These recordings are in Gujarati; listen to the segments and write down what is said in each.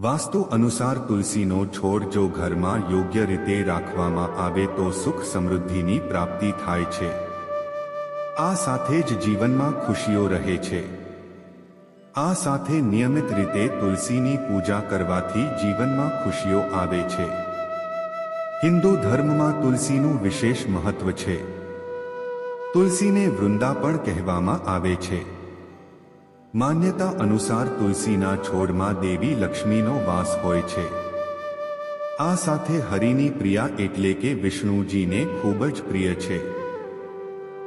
વાસ્તુ અનુસાર તુલસીનો છોડ જો ઘરમાં યોગ્ય રીતે રાખવામાં આવે તો સુખ સમૃદ્ધિની પ્રાપ્તિ થાય છે. આ સાથે જ જીવનમાં ખુશીઓ રહે છે. આ સાથે નિયમિત રીતે તુલસીની પૂજા કરવાથી જીવનમાં ખુશીઓ આવે છે. હિન્દુ ધર્મમાં તુલસીનું વિશેષ મહત્વ છે. તુલસીને વૃંદા પણ કહેવામાં આવે છે. માન્યતા અનુસાર તુલસીના છોડમાં દેવી લક્ષ્મીનો વાસ હોય છે. આ સાથે હરિની પ્રિયા એટલે કે વિષ્ણુજીને ખૂબ જ પ્રિય છે.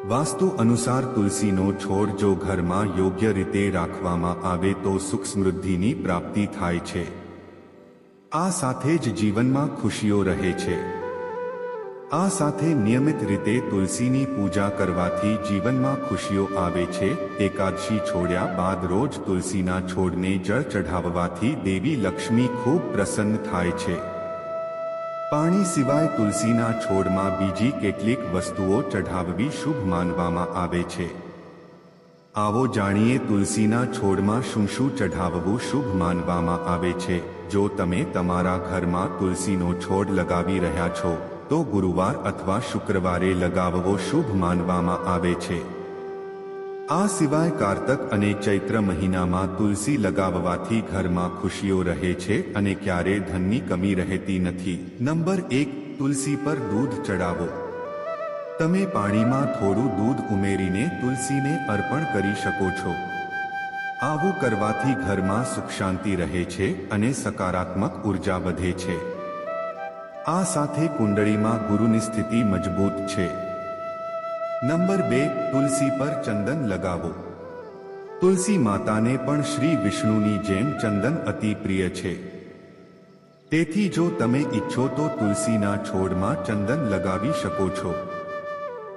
વાસ્તુ અનુસાર તુલસીનો છોડ જો ઘરમાં યોગ્ય રીતે રાખવામાં આવે તો સુખ સમૃદ્ધિની પ્રાપ્તિ થાય છે. આ સાથે જ જીવનમાં ખુશીઓ રહે છે. આ સાથે નિયમિત રીતે તુલસીની પૂજા કરવાથી જીવનમાં ખુશીઓ આવે છે. એકાદશી છોડ્યા બાદ રોજ તુલસીના છોડને જળ ચઢાવવાથી દેવી લક્ષ્મી ખૂબ પ્રસન્ન થાય છે. પાણી સિવાય તુલસીના છોડમાં બીજી કેટલીક વસ્તુઓ ચઢાવવી શુભ માનવામાં આવે છે. આવો જાણીએ તુલસીના છોડમાં શું શું ચઢાવવું શુભ માનવામાં આવે છે. જો તમે તમારા ઘરમાં તુલસીનો છોડ લગાવી રહ્યા છો તો ગુરુવાર અથવા શુક્રવારે લગાવવો શુભ માનવામાં આવે છે. આ સિવાય કારતક અને ચૈત્ર મહિનામાં તુલસી લગાવવાથી ઘરમાં ખુશીઓ રહે છે અને ક્યારે ધનની કમી રહેતી નથી. નંબર એક, તુલસી પર દૂધ ચડાવો તમે પાણીમાં થોડું દૂધ ઉમેરીને તુલસીને અર્પણ કરી શકો છો. આવું કરવાથી ઘરમાં સુખ શાંતિ રહે છે અને સકારાત્મક ઊર્જા વધે છે. આ સાથે કુંડળીમાં ગુરુની સ્થિતિ મજબૂત છે. નંબર બે, તુલસી પર ચંદન લગાવો. તુલસી માતાને પણ શ્રી વિષ્ણુની જેમ ચંદન અતિ પ્રિય છે. તેથી જો તમે ઈચ્છો તો તુલસીના છોડમાં ચંદન લગાવી શકો છો.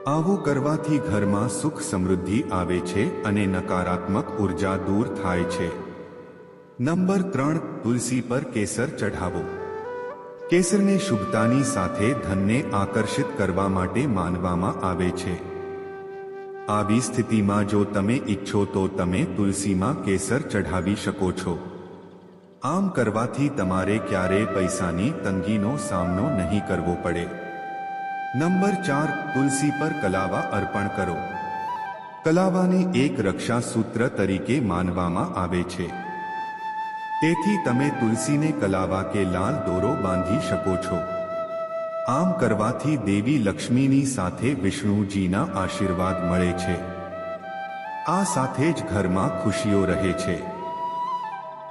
આવું કરવાથી ઘરમાં સુખ સમૃદ્ધિ આવે છે અને નકારાત્મક ઊર્જા દૂર થાય છે. નંબર ત્રણ, તુલસી પર કેસર ચઢાવો. કેસરને શુભતાની સાથે ધનને આકર્ષિત કરવા માટે માનવામાં આવે છે. આવી સ્થિતિમાં જો તમે ઈચ્છો તો તમે તુલસીમાં કેસર ચઢાવી શકો છો. આમ કરવાથી તમારે ક્યારેય પૈસાની તંગીનો સામનો નહીં કરવો પડે. નંબર ચાર, તુલસી પર કલાવા અર્પણ કરો. કલાવાને એક રક્ષા સૂત્ર તરીકે માનવામાં આવે છે. તેથી તમે તુલસીને કલાવા કે લાલ દોરો બાંધી શકો છો. આમ કરવાથી દેવી લક્ષ્મીની સાથે વિષ્ણુજીના આશીર્વાદ મળે છે. આ સાથે જ ઘરમાં ખુશીઓ રહે છે.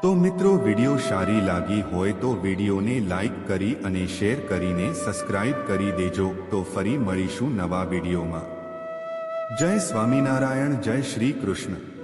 તો મિત્રો, વીડિયો સારી લાગી હોય તો વિડીયોને લાઈક કરી અને શેર કરીને સબસ્ક્રાઇબ કરી દેજો. તો ફરી મળીશું નવા વિડીયોમાં. જય સ્વામિનારાયણ, જય શ્રી કૃષ્ણ.